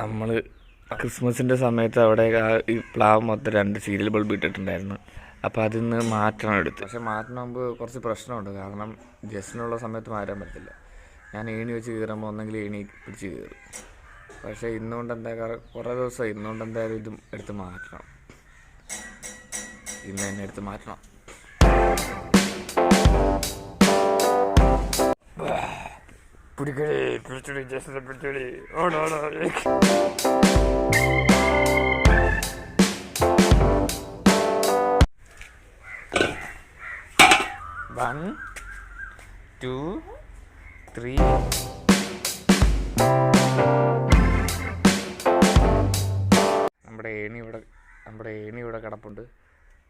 നമ്മൾ ക്രിസ്മസിന്റെ സമയത്ത് അവിടെ ഈ പ്ലാവ് മൊത്തം രണ്ട് സീരിയൽ ബൾബ് ഇട്ടിട്ടുണ്ടായിരുന്നു. അപ്പോൾ അതിൽ നിന്ന് മാറ്റണം എടുത്ത്. പക്ഷെ മാറ്റണമുമ്പ് കുറച്ച് പ്രശ്നമുണ്ട്. കാരണം ജസ്റ്റിനുള്ള സമയത്ത് മാറ്റാൻ പറ്റില്ല ഞാൻ ഏണി വെച്ച് കീറുമ്പോൾ ഒന്നെങ്കിൽ ഏണി പിടിച്ച് കീറും. പക്ഷേ ഇന്നുകൊണ്ട് എന്താ കുറേ ദിവസം ഇന്നുകൊണ്ട് എന്തായാലും ഇതും എടുത്ത് മാറ്റണം. ഇന്ന് തന്നെ എടുത്ത് മാറ്റണം. പിടിക്കടി പിടിച്ചടി ജസ്റ്റിനെ പിടിച്ചടി. ഓടോടോ ഓടോ വൺ ടു ത്രീ. നമ്മുടെ ഏണി ഇവിടെ നമ്മുടെ ഏണി ഇവിടെ കിടപ്പുണ്ട്.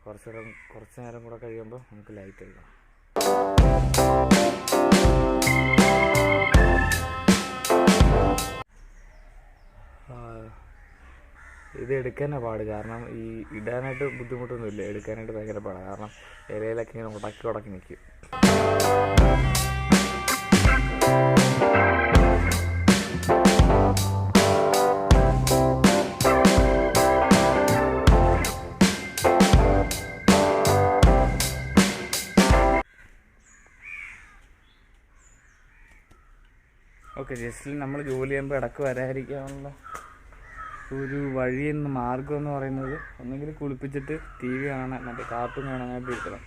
കുറച്ച് നേരം കുറച്ച് നേരം കൂടെ കഴിയുമ്പോൾ നമുക്ക് ലൈറ്റ് എടുക്കാം. ഇത് എടുക്കാനാണ് പാട്. കാരണം ഈ ഇടാനായിട്ട് ബുദ്ധിമുട്ടൊന്നുമില്ല. എടുക്കാനായിട്ട് ഭയങ്കര പാടാണ് കാരണം ഇലയിലൊക്കെ ഇങ്ങനെ ഉടക്കി ഉടക്കി നിൽക്കും ഓക്കെ ജസ്റ്റിൽ നമ്മൾ ജോലി ചെയ്യുമ്പോൾ ഇടയ്ക്ക് വരാതിരിക്കാനുള്ള ഒരു വഴിയെന്ന് മാർഗം എന്ന് പറയുന്നത് ഒന്നെങ്കിൽ കുളിപ്പിച്ചിട്ട് ടി വി കാണാൻ മറ്റേ കാർട്ടൂൺ കാണാനായിട്ട് ഇരിക്കണം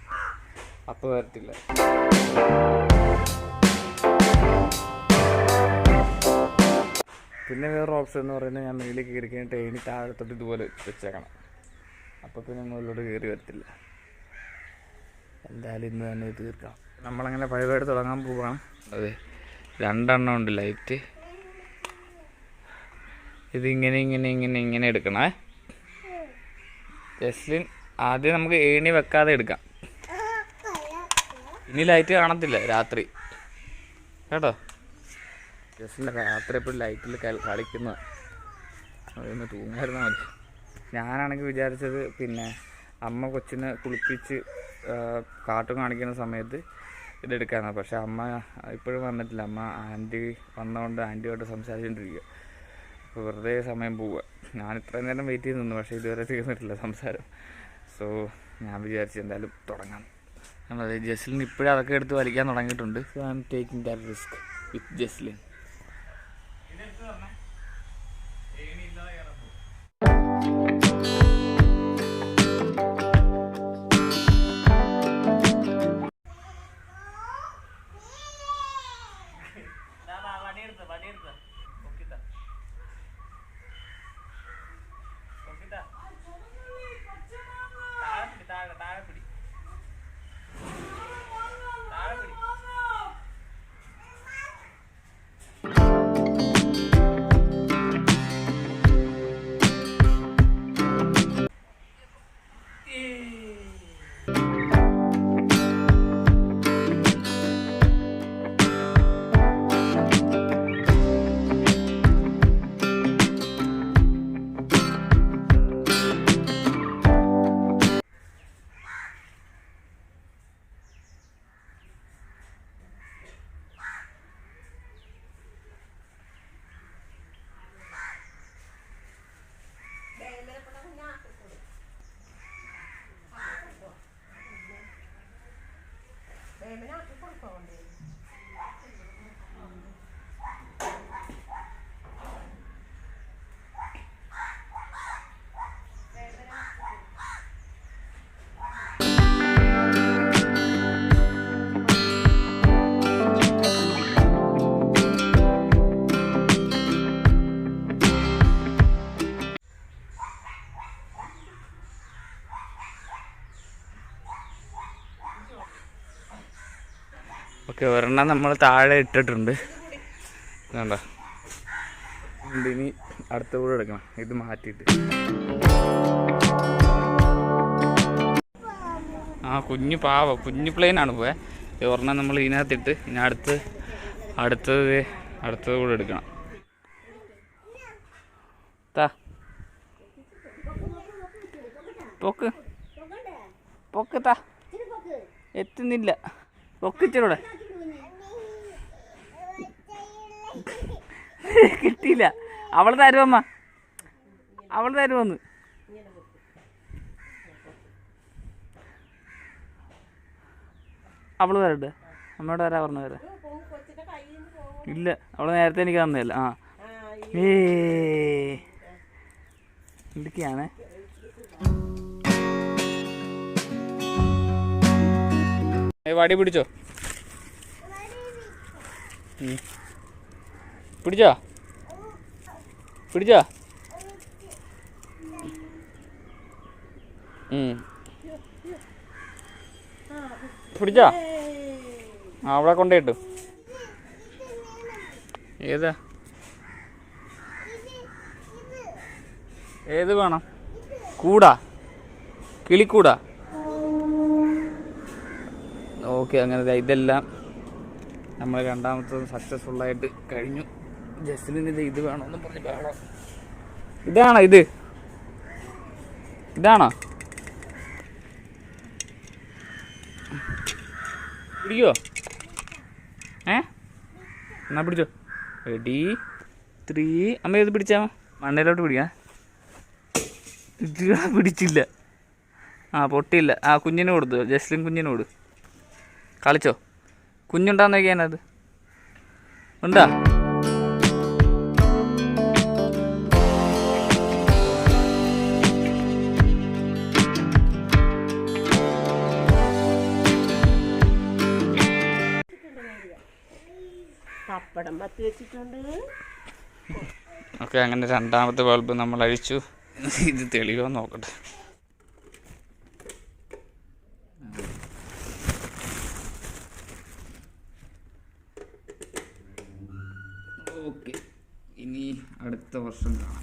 അപ്പോൾ വരത്തില്ല. പിന്നെ വേറെ ഓപ്ഷൻ എന്ന് പറയുന്നത് ഞാൻ മേളിൽ കയറി കഴിഞ്ഞിട്ട് എണി താഴത്തോട്ട് ഇതുപോലെ വെച്ചേക്കണം. അപ്പോൾ പിന്നെ മുകളിലോട്ട് കയറി വരത്തില്ല. എന്തായാലും ഇന്ന് തന്നെ തീർക്കാം. നമ്മളങ്ങനെ പരിപാടി തുടങ്ങാൻ പോവാണ്. അതെ രണ്ടെണ്ണം ഉണ്ട് ലൈറ്റ്. ഇതിങ്ങനെ ഇങ്ങനെ ഇങ്ങനെ ഇങ്ങനെ എടുക്കണേ ജസ്ലിൻ ആദ്യം നമുക്ക് ഏണി വെക്കാതെ എടുക്കാം. ഇനി ലൈറ്റ് കാണത്തില്ല രാത്രി. കേട്ടോ? ജസ്ലിന്റെ രാത്രി എപ്പോഴും ലൈറ്റിൽ കളിക്കുന്നത് അതൊന്ന് തൂങ്ങായിരുന്നാൽ മതി. ഞാനാണെങ്കിൽ വിചാരിച്ചത് പിന്നെ അമ്മ കൊച്ചിനെ കുളിപ്പിച്ച് കാട്ടും കാണിക്കുന്ന സമയത്ത് ഇതെടുക്കാനാണ് പക്ഷേ അമ്മ ഇപ്പോഴും വന്നിട്ടില്ല. അമ്മ ആന്റി വന്നതുകൊണ്ട് ആന്റിയോട്ട് സംസാരിച്ചുകൊണ്ടിരിക്കുക വെറുതെ സമയം പോവുക ഞാൻ ഇത്രയും നേരം വെയിറ്റ് ചെയ്ത് നിന്നു പക്ഷേ ഇതുവരെ തീർന്നിട്ടില്ല സംസാരം. സോ ഞാൻ വിചാരിച്ചു എന്തായാലും തുടങ്ങാം. നമ്മളത് ജസ്ലിൻ ഇപ്പോഴും അതൊക്കെ എടുത്ത് വലിക്കാൻ തുടങ്ങിയിട്ടുണ്ട്. So I'm taking the risk with Jasleen okay ഒരെണ്ണം നമ്മൾ താഴെ ഇട്ടിട്ടുണ്ട്. വേണ്ട ഇനി അടുത്ത കൂടെ എടുക്കണം. ഇത് മാറ്റിയിട്ട്. ആ കുഞ്ഞു പാവ. കുഞ്ഞു പ്ലെയിനാണ് പോയെ. ഒരെണ്ണം നമ്മൾ ഇതിനകത്തിട്ട് ഇനി അടുത്ത് അടുത്തത് അടുത്തത് കൂടെ എടുക്കണം. താ. പൊക്ക്. പൊക്ക് താ. എത്തുന്നില്ല. പൊക്കിച്ചൂടെ കിട്ടിയില്ല. അവൾ തരുമമ്മ അവൾ തരുമെന്ന് അവൾ തരട്ടെ. അമ്മയോട് വരാ പറഞ്ഞു തരാം. ഇല്ല അവൾ നേരത്തെ എനിക്ക് തന്നതല്ല. ആ. ഏ. എന്തൊക്കെയാണേ വടി പിടിച്ചോ. പിടിച്ചോ? പിടിച്ചോ. പിടിച്ചോ? അവിടെ കൊണ്ടേട്ടു ഏതാ? ഏത് വേണം? കൂടാ? കിളിക്കൂടാ? ഓക്കെ അങ്ങനെ ഇതെല്ലാം നമ്മൾ രണ്ടാമത്തത് സക്സസ്ഫുള്ളായിട്ട് കഴിഞ്ഞു. ജസ്റ്റിന് ഇത് വേണമെന്ന് പറഞ്ഞ് ബഹളം. ഇതാണോ ഇത്? ഇതാണോ? പിടിക്കോ? ഏ? എന്നാ പിടിച്ചോ? റെഡി ത്രീ അമ്മ ഇത് പിടിച്ചാ? മണ്ണയിലോട്ട് പിടിക്കാം. ഇത് പിടിച്ചില്ല. ആ പൊട്ടിയില്ല. ആ കുഞ്ഞിന് കൊടുത്തു. ജസ്ലിൻ കുഞ്ഞിന് കൊടു കളിച്ചോ? കുഞ്ഞുണ്ടാന്ന് നോക്കിയാനത് ഉണ്ടാ? പപ്പടം പത്തി വെച്ചിട്ടുണ്ട്. ഓക്കെ അങ്ങനെ രണ്ടാമത്തെ ബൾബ് നമ്മൾ അഴിച്ചു. ഇത് തെളിയോ നോക്കട്ടെ. ഓക്കെ ഇനി അടുത്ത വർഷം കാണാം.